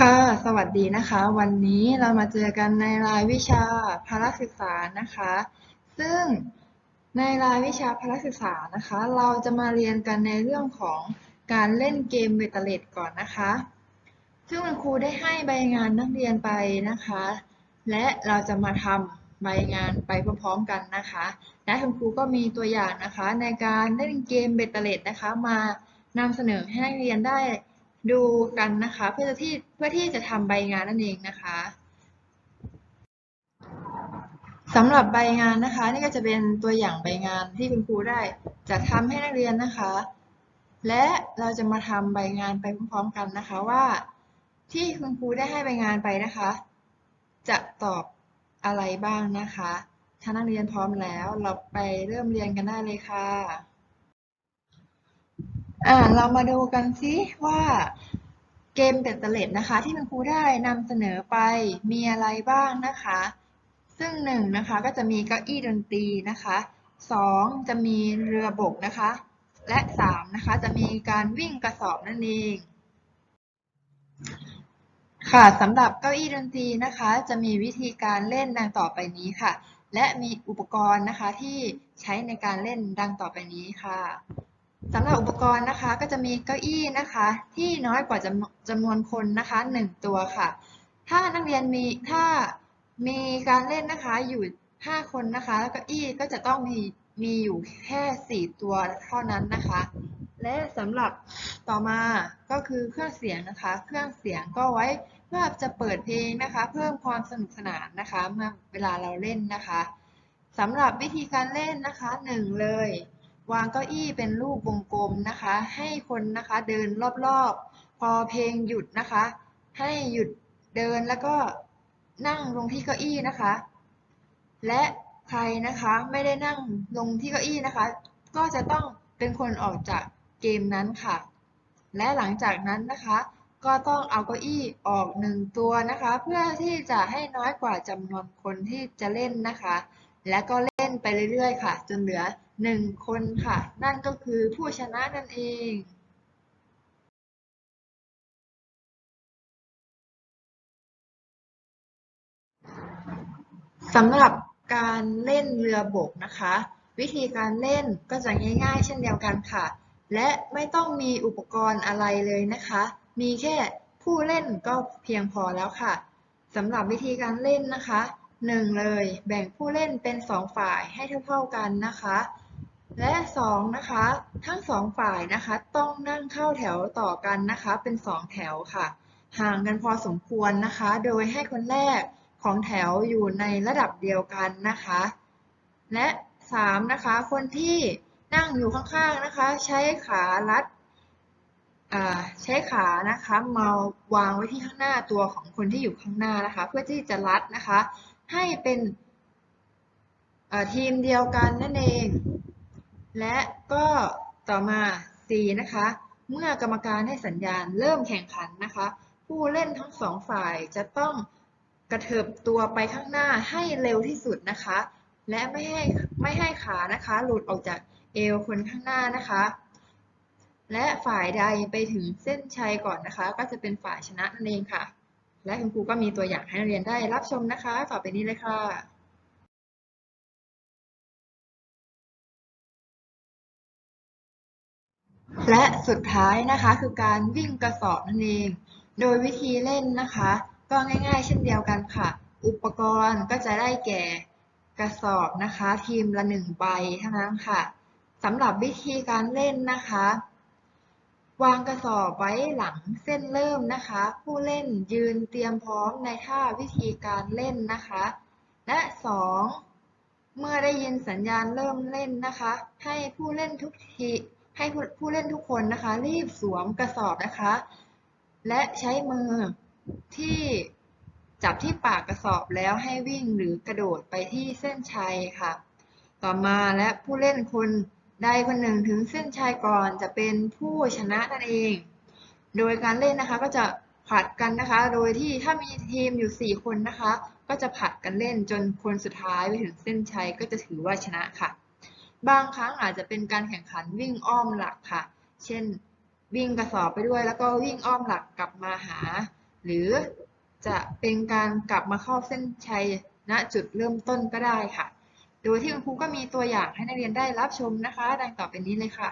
ค่ะ สวัสดีนะคะ วันนี้เรามาเจอกันในรายวิชาพละศึกษานะคะ ซึ่งในรายวิชาพละศึกษานะคะ เราจะมาเรียนกันในเรื่องของการเล่นเกมเบตเตอร์เลดก่อนนะคะ ซึ่งคุณครูได้ให้ใบงานนักเรียนไปนะคะ และเราจะมาทำใบงานไปพร้อมๆกันนะคะ และคุณครูก็มีตัวอย่างนะคะ ในการเล่นเกมเบตเตอร์เลดนะคะ มานำเสนอให้นักเรียนได้ ดูกันนะคะเพื่อที่เพื่อที่จะทำใบงานนั่นเองนะคะสำหรับใบงานนะคะ นี่ก็จะเป็นตัวอย่างใบงานที่คุณครูได้จะทำให้นักเรียนนะคะ และเราจะมาทำใบงานไปพร้อมๆกันนะคะว่าที่คุณครูได้ให้ใบงานไปนะคะ จะตอบอะไรบ้างนะคะ ถ้านักเรียนพร้อมแล้วเราไปเริ่มเรียนกันได้เลยค่ะ อ่าเรามาดูกันซิว่าเกมเบตเตอร์เลดนะคะ ที่คุณครูได้นำเสนอไปมีอะไรบ้างนะคะ ซึ่งหนึ่งนะคะก็จะมีเก้าอี้ดนตรีนะคะสองจะมีเรือบกนะคะ และสามนะคะจะมีการวิ่งกระสอบนั่นเองค่ะสำหรับเก้าอี้ดนตรีนะคะ จะมีวิธีการเล่นดังต่อไปนี้ค่ะ และมีอุปกรณ์นะคะที่ใช้ในการเล่นดังต่อไปนี้ค่ะ สำหรับอุปกรณ์นะคะก็จะมีเก้าอี้นะคะ ที่น้อยกว่าจำจำนวนคนนะคะหนึ่งตัวค่ะ ถ้านักเรียนมีถ้ามีการเล่นนะคะอยู่ห้าคนนะคะ แล้วเก้าอี้ก็จะต้องมีมีอยู่แค่สี่ตัวเท่านั้นนะคะ และสำหรับต่อมาก็คือเครื่องเสียงนะคะ เครื่องเสียงก็ไว้เพื่อจะเปิดเพลงนะคะ เพิ่มความสนุกสนานนะคะ เมื่อเวลาเราเล่นนะคะสำหรับวิธีการเล่นนะคะหนึ่งเลย วางเก้าอี้เป็นรูปวงกลมนะคะ ให้คนนะคะเดินรอบๆ พอเพลงหยุดนะคะ ให้หยุดเดินแล้วก็นั่งลงที่เก้าอี้นะคะ และใครนะคะไม่ได้นั่งลงที่เก้าอี้นะคะ ก็จะต้องเป็นคนออกจากเกมนั้นค่ะ และหลังจากนั้นนะคะ ก็ต้องเอาเก้าอี้ออกหนึ่งตัวนะคะ เพื่อที่จะให้น้อยกว่าจำนวนคนที่จะเล่นนะคะ และก็เล่นไปเรื่อยๆ ค่ะ จนเหลือ หนึ่งคนค่ะ นั่นก็คือผู้ชนะนั่นเองสำหรับการเล่นเรือบกนะคะ วิธีการเล่นก็จะง่าย ๆ เช่นเดียวกันค่ะ และไม่ต้องมีอุปกรณ์อะไรเลยนะคะ มีแค่ผู้เล่นก็เพียงพอแล้วค่ะสำหรับวิธีการเล่นนะคะหนึ่งเลย แบ่งผู้เล่นเป็นสองฝ่ายให้เท่าๆกันนะคะ และสองนะคะทั้งสองฝ่ายนะคะต้องนั่งเข้าแถวต่อกันนะคะเป็นสองแถวค่ะ ห่างกันพอสมควรนะคะ โดยให้คนแรกของแถวอยู่ในระดับเดียวกันนะคะ และสามนะคะคนที่นั่งอยู่ข้างๆนะคะ ใช้ขาลัดใช้ขานะคะมาวางไว้ที่ข้างหน้าตัวของคนที่อยู่ข้างหน้านะคะ เพื่อที่จะลัดนะคะ ให้เป็นทีมเดียวกันนั่นเอง และก็ต่อมา C นะคะ เมื่อกรรมการให้สัญญาณเริ่มแข่งขันนะคะ ผู้เล่นทั้งสองฝ่ายจะต้องกระเถิบตัวไปข้างหน้าให้เร็วที่สุดนะคะ และไม่ให้ไม่ให้ขานะคะ หลุดออกจากเอวคนข้างหน้านะคะ และฝ่ายใดไปถึงเส้นชัยก่อนนะคะ ก็จะเป็นฝ่ายชนะนั่นเองค่ะ และคุณครูก็มีตัวอย่างให้นักเรียนได้รับชมนะคะ ต่อไปนี้เลยค่ะ และสุดท้ายนะคะคือการวิ่งกระสอบนั่นเอง โดยวิธีเล่นนะคะ ก็ง่ายๆ เช่นเดียวกันค่ะ อุปกรณ์ก็จะได้แก่กระสอบนะคะ ทีมละหนึ่งใบเท่านั้นค่ะสำหรับวิธีการเล่นนะคะ วางกระสอบไว้หลังเส้นเริ่มนะคะ ผู้เล่นยืนเตรียมพร้อมในท่าวิธีการเล่นนะคะ และสองเมื่อได้ยินสัญญาณเริ่มเล่นนะคะ ให้ผู้เล่นทุกที ให้ผู้เล่นทุกคนนะคะ รีบสวมกระสอบนะคะ และใช้มือที่จับที่ปากกระสอบแล้วให้วิ่งหรือกระโดดไปที่เส้นชัยค่ะ ต่อมาและผู้เล่นคนใดคนหนึ่งถึงเส้นชัยก่อนจะเป็นผู้ชนะนั่นเอง โดยการเล่นนะคะก็จะผัดกันนะคะ โดยที่ถ้ามีทีมอยู่ 4 คนนะคะ ก็จะผัดกันเล่นจนคนสุดท้ายไปถึงเส้นชัยก็จะถือว่าชนะค่ะ บางครั้งอาจจะเป็นการแข่งขันวิ่งอ้อมหลักค่ะ เช่น วิ่งกระสอบไปด้วย แล้วก็วิ่งอ้อมหลักกลับมาหา หรือจะเป็นการกลับมาเข้าเส้นชัยณจุดเริ่มต้นก็ได้ค่ะ โดยที่คุณครูก็มีตัวอย่างให้นักเรียนได้รับชมนะคะ ดังต่อไปนี้เลยค่ะ